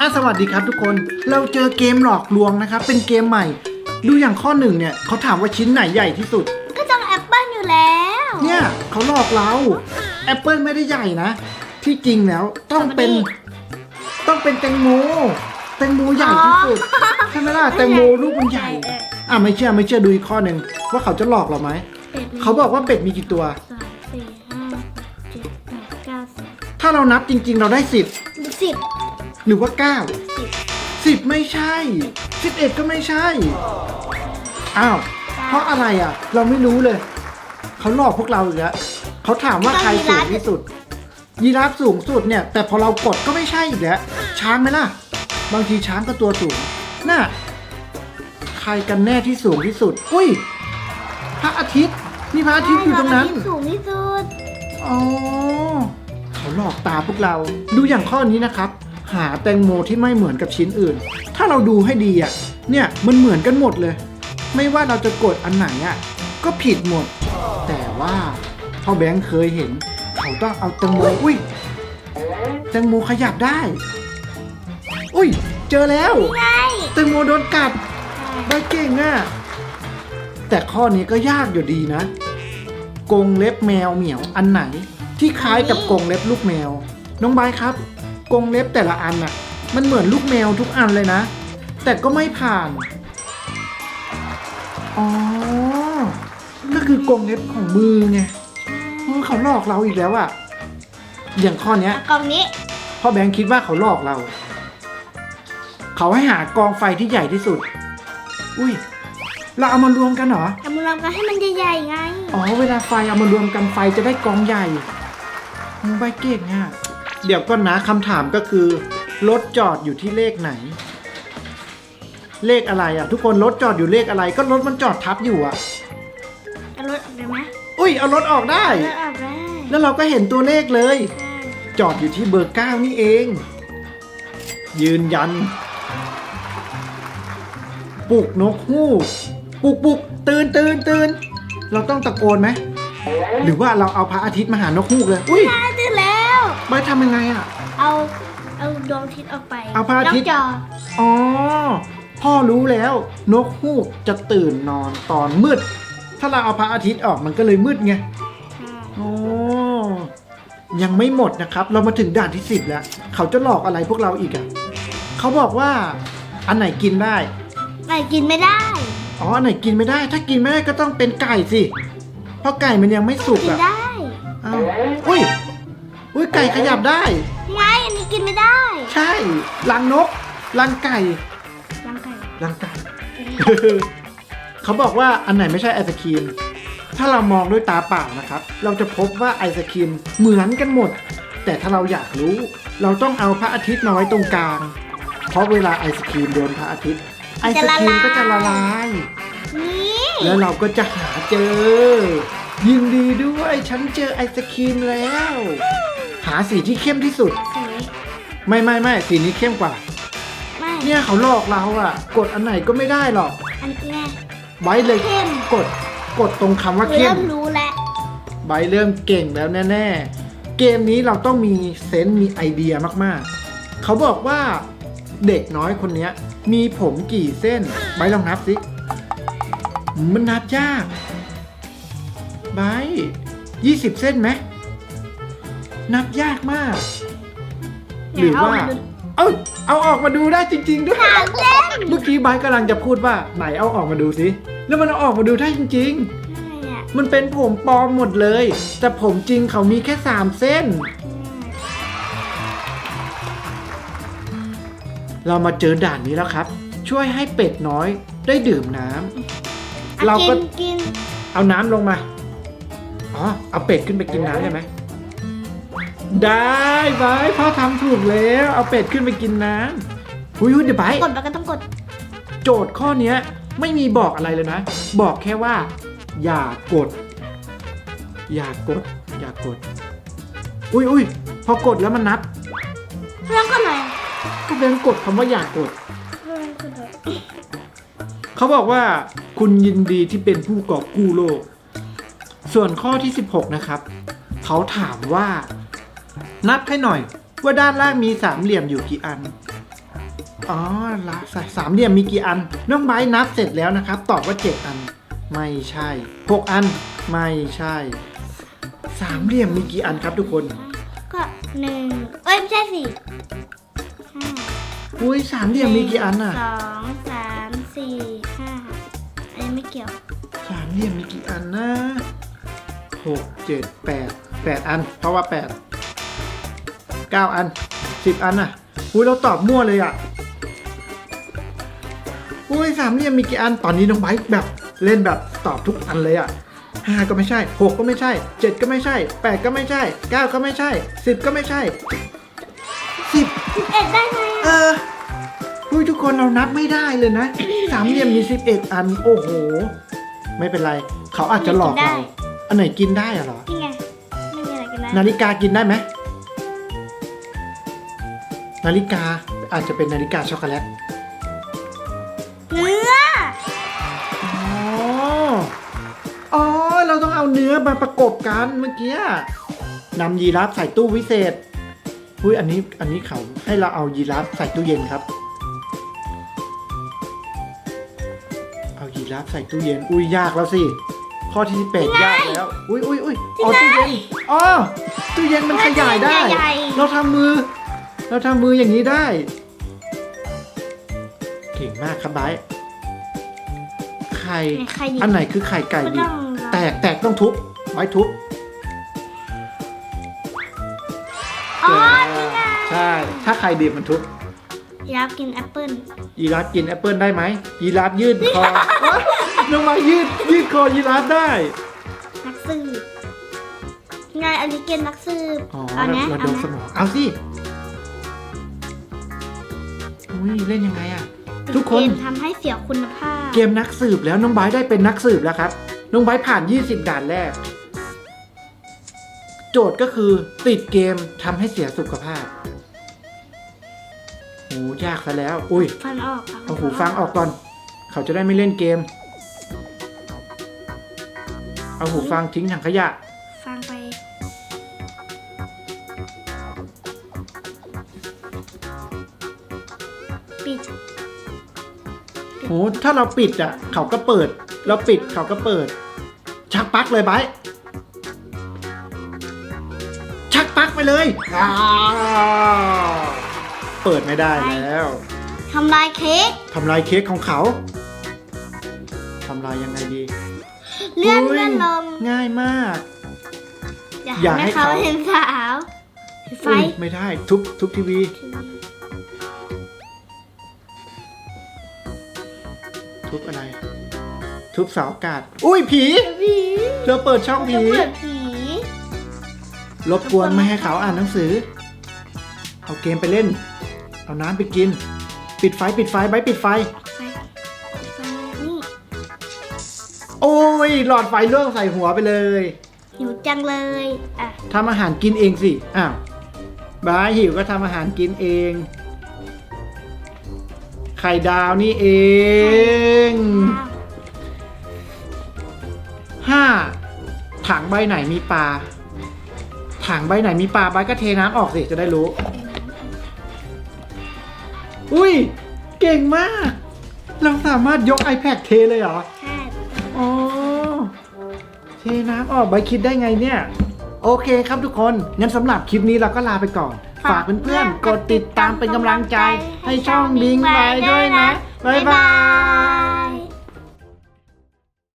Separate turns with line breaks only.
อะสวัสดีครับทุกคน เราเจอเกมหลอกลวงนะครับ เป็นเกมใหม่ ดูอย่างข้อหนึ่งเนี่ยเขาถามว่าชิ้นไหนใหญ่ที่สุด
ก็ต้องแอปเปิลอยู่แล้ว
เนี่ยเขาหลอกเราแอปเปิลไม่ได้ใหญ่นะ ที่จริงแล้วต้องเป็น ต้องเป็นแตงโมแตงโมใหญ่ที่สุดใช่ไหมล่ะแตงโมลูกมันใหญ่ อะไม่เชื่อไม่เชื่อดูอีกข้อหนึ่งว่าเขาจะหลอกเราไหม
เป็ดมี
เขาบอกว่าเป็ดมีกี่ตัว
สามสี่ห้าเจ็ดแปดเก้าสิบ
ถ้าเรานับจริง ๆ เราได้สิบ
สิบ
หรือว่าเก้า
สิบ
สิบไม่ใช่สิบเอ็ดก็ไม่ใช่ อ้าว เพราะอะไรอะ เราไม่รู้เลย เขาหลอกพวกเราอีกแล้วเขาถามว่าใครสูงที่สุด ยีราฟสูงสุดเนี่ย แต่พอเรากดก็ไม่ใช่อีกแล้ว ช้างไหมล่ะ บางทีช้างก็ตัวสูง น่ะ ใครกันแน่ที่สูงที่สุด อุ้ย พระอาทิตย์มีพระอาทิตย์อยู่ตรงนั้น
ใช่สูงที่สุด
อ๋อ เขาหลอกตาพวกเรา ดูอย่างข้อนี้นะครับ หาแตงโมที่ไม่เหมือนกับชิ้นอื่น ถ้าเราดูให้ดีอะ เนี่ยมันเหมือนกันหมดเลย ไม่ว่าเราจะกดอันไหนอะก็ผิดหมด แต่ว่าพ่อแบงค์เคยเห็น เขาต้องเอาแตงโมอุ้ยแตงโมขยับได้ อุ้ย เจอแล้ว
ไง
แตงโมโดนกัดได้เก่งอะ แต่ข้อนี้ก็ยากอยู่ดีนะกรงเล็บแมวเหมียวอันไหน ที่คล้ายกับกรงเล็บลูกแมว น้องบายครับ กรงเล็บแต่ละอันน่ะ มันเหมือนลูกแมวทุกอันเลยนะ แต่ก็ไม่ผ่าน อ๋อ ก็คือกรงเล็บของมือไงเออเขาหลอกเราอีกแล้วอะอย่างข้อเนี้ย
กล่องนี้
พ่อแบงค์คิดว่าเขาหลอกเรา เขาให้หากองไฟที่ใหญ่ที่สุด อุ้ย เราเอามารวมกันเหรอ
ทำรวมกันให้มันใหญ่ๆไง
อ๋อ เวลาไฟเอามารวมกันไฟจะได้กองใหญ่มึงใบเก่งอะ เดี๋ยวก่อนนะคำถามก็คือ รถจอดอยู่ที่เลขไหน เลขอะไรอะ ทุกคนรถจอดอยู่เลขอะไร ก็รถมันจอดทับอยู่อะ
เอารถออกได้ไหม
อุ้ยเอารถออกได้
รถออกได้
แล้วเราก็เห็นตัวเลขเลย
ใช่
จอดอยู่ที่เบอร์เก้านี่เอง ยืนยันปลุกนกฮูกปลุกปลุกตื่นตื่นตื่นเราต้องตะโกนไหมหรือว่าเราเอาพระอาทิตย์มาหานกฮูกเลย อุ้ย
น่า จะแล้ว
ไปทำยังไงอะ
เอา เอาดวงอาทิตย์ออกไป
เอาพระอาทิตย์
นกจอ
อ๋อ พ่อรู้แล้ว นกฮูกจะตื่นนอนตอนมืด ถ้าเราเอาพระอาทิตย์ออกมันก็เลยมืดไง
ใช่
โอ้ยังไม่หมดนะครับ เรามาถึงด่านที่สิบแล้ว เขาจะหลอกอะไรพวกเราอีกอะ เขาบอกว่า อันไหนกินได้
ไก่กินไม่ได้
อ๋อ อันไหนกินไม่ได้ ถ้ากินไม่ได้ก็ต้องเป็นไก่สิ เพราะไก่มันยังไม่สุก
กิน
อะ
ได้
อ้าวอุ้ย อุ้ยไก่ขยับได้
ไงอันนี้กินไม่ได้
ใช่ลังนกลังไก่
รังไก่
ลังไก่ เขาบอกว่าอันไหนไม่ใช่ไอศครีม ถ้าเรามองด้วยตาเปล่านะครับ เราจะพบว่าไอศครีมเหมือนกันหมด แต่ถ้าเราอยากรู้ เราต้องเอาพระอาทิตย์มาไว้ตรงกลาง เพราะเวลาไอศครีมโดนพระอาทิตย์ ไอศครีมก็จะละลาย
นี่
แล้วเราก็จะหาเจอ ยินดีด้วยฉันเจอไอศครีมแล้ว หาสีที่เข้มที่สุด
สี
ไม่ไม่ไม่สีนี้เข้มกว่า
ไม่
เนี่ยเขาหลอกเราอะกดอันไหนก็ไม่ได้หรอก
อันนี้ไง
ไว้เลย
เข้ม
กดกดตรงคำว่าเข้
เริ่
ม
มรู้แล้ว
ไบร์ทเริ่มเก่งแล้วแน่ๆเกมนี้เราต้องมีเซนส์มีไอเดียมากๆ เขาบอกว่าเด็กน้อยคนเนี้ย มีผมกี่เส้นไบร์ทลองนับสิมันนับยากไบยี่สิบเส้นไหม นับยากมาก หรือว่า เอ้าเอาออกมาดูได้จริง ๆ ด้วย
ถามเล่น
เมื่อกี้ไบร์ทกำลังจะพูดว่าไหนเอาออกมาดูสิ แล้วมันเอาออกมาดูได้จริงๆ
ใช่อะ
มันเป็นผมปลอมหมดเลย แต่ผมจริงเขามีแค่สามเส้น เรามาเจอด่านนี้แล้วครับ ช่วยให้เป็ดน้อยได้ดื่มน้ำเราก็
กินกิน
เอาน้ำลงมา อ๋อ เอาเป็ดขึ้นไปกินน้ำได้ไหม ได้ไบร์ทพ่อทำถูกแล้ว เอาเป็ดขึ้นไปกินน้ำหุยหุยเดี๋ยวไบร์ท
กดแล้วก็ต้องกด
โจทย์ข้อเนี้ยไม่มีบอกอะไรเลยนะ บอกแค่ว่า อย่ากด อย่ากด อย่ากด อุ้ยอุ้ยพอกดแล้วมันนับ
แล้วก็ไหน
ก็เป็นกดคำว่าอย่ากด
แล้วก็ไหน
เขาบอกว่าคุณยินดีที่เป็นผู้กอบกู้โลก ส่วนข้อที่ 16 นะครับ เขาถามว่า นับให้หน่อย ว่าด้านล่างมีสามเหลี่ยมอยู่กี่อัน อ๋อละสสามเหลี่ยมมีกี่อัน น้องไบร์ทนับเสร็จแล้วนะครับ ตอบว่าเจ็ดอัน ไม่ใช่หกอัน ไม่ใช่ สามเหลี่ยมมีกี่อันครับทุกคน
ก็หนึ่งเอ้ยไม่ใช่สิห้า
อุ้ยสามเหลี่ยมมีกี่อันอะ
สองสามสี่ห้าอันนี้ไม่เกี่ยว
สามเหลี่ยมมีกี่อันนะหกเจ็ดแปดแปดอัน เพราะว่าแปด เก้าอันสิบอันอะอุ้ยเราตอบมั่วเลยอะอุ้ยสามเหลี่ยมมีกี่อันตอนนี้น้องไบร์ทแบบเล่นแบบตอบทุกอันเลยอะห้าก็ไม่ใช่หกก็ไม่ใช่เจ็ดก็ไม่ใช่แปดก็ไม่ใช่เก้าก็ไม่ใช่สิบก็ไม่ใช่สิบ
สิบเอ็ดได้ไหม
เอออุ้ยทุกคนเรานับไม่ได้เลยนะ สามเหลี่ยมมีสิบเอ็ดอันโอ้โห ไม่เป็นไร เขาอาจจะหลอกเรา อันไหนกินได้อะเหรอ
นี่ไงไม่มีอะไรกันนะ
นาฬิกากินได้ไหม นาฬิกาอาจจะเป็นนาฬิกาช็อกโกแลต
เนื้อ
อ๋อ อ๋อ เราต้องเอาเนื้อมาประกบกันเมื่อกี้นำยีราฟใส่ตู้วิเศษอุ้ยอันนี้อันนี้เขาให้เราเอายีราฟใส่ตู้เย็นครับ เอายีราฟใส่ตู้เย็น อุ้ยยากแล้วสิ ข้อที่เป็ดยากแล้ว อุ้ยอุ้ยอุ้ยอ๋อตู้เย็น อ๋อ ตู้เย็นมันขยายได้
ใหญ่
เราทำมือ เราทำมืออย่างนี้ได้ เก่งมากครับไบร์ทไข่
ไข่ดิบ
อันไหนคือไข่ไก่
ก็
ดิ
ต้
บ
อง
แตกแตกต้องทุบไว้ทุบ
อ๋อนี่ไง
ใช่ ถ้าไข่ดิบมันทุบ
ยีราฟกินแอปเปิ้ล
ยีราฟกินแอปเปิลได้ไหมยีราฟยืดคอ น้องมายืดยืดคอยีราฟได้
นักสืบไงอันนี้เกมนักสืบ
อ๋อ
เอาเนี้ย
เรา
เอา
โดน
เนี้
ส
ย
มองเอาสิ อุ้ยเล่นยังไงอะทุกคน
เกมทำให้เสียคุณภาพ
เกมนักสืบแล้วน้องไบร์ทได้เป็นนักสืบแล้วครับ น้องไบร์ทผ่าน 20 ด่านแรก โจทย์ก็คือติดเกมทำให้เสียสุขภาพโหยากซะแล้ว อุ้ย
ฟันออก
เอาหูฟังออกก่อน เขาจะได้ไม่เล่นเกม เอาหูฟังทิ้งถังขยะ
ฟังไปปิ
โหถ้าเราปิดอะ เขาก็เปิด เราปิดเขาก็เปิด ชักปลั๊กเลยไบร์ทชักปลั๊กไปเลยอ้าวเปิดไม่ได้แล้ว
ทำลายเค้ก
ทำลายเค้กของเขาทำลายยังไงดี
เลื่อน
ฮ้ย
เลื่อนลง
ง่ายมาก
อย่า
อย่าให้
ให้เขา
เขา
เห็นสาวปิดไฟ
อุ๊ยไม่ได้ทุบทุบทีวี ทุบอะไร ทุบเสาอากาศ อุ้ยผี
ผี
เราเปิดช่องผี
จะเปิดผี
รบกวนไม่ให้เขาอ่านหนังสือ เอาเกมไปเล่น เอาน้ำไปกิน ปิดไฟปิดไฟไบร์ทปิดไฟ
ไฟไฟ นี่
โอ้ย หลอดไฟเรื่องใส่หัวไปเลย
หิวจังเลย อะ
ทำอาหารกินเองสิ อ้าวบายหิวก็ทำอาหารกินเอง ไข่ดาวนี่เอง
อ้าว
ห้าถังใบไหนมีปลา ถังใบไหนมีปลาใบก็เทน้ำออกสิจะได้รู้ อุ้ย เก่งมาก เราสามารถยก iPad เทเลยเหรอ
ใช่
อ๋อ เทน้ำออกใบคิดได้ไงเนี่ย โอเคครับทุกคน งั้นสำหรับคลิปนี้เราก็ลาไปก่อน ฝากเพื่อนๆ กดติดตามเป็นกำลังใจให้ช่องบิงไลด้วยนะ บ๊ายบาย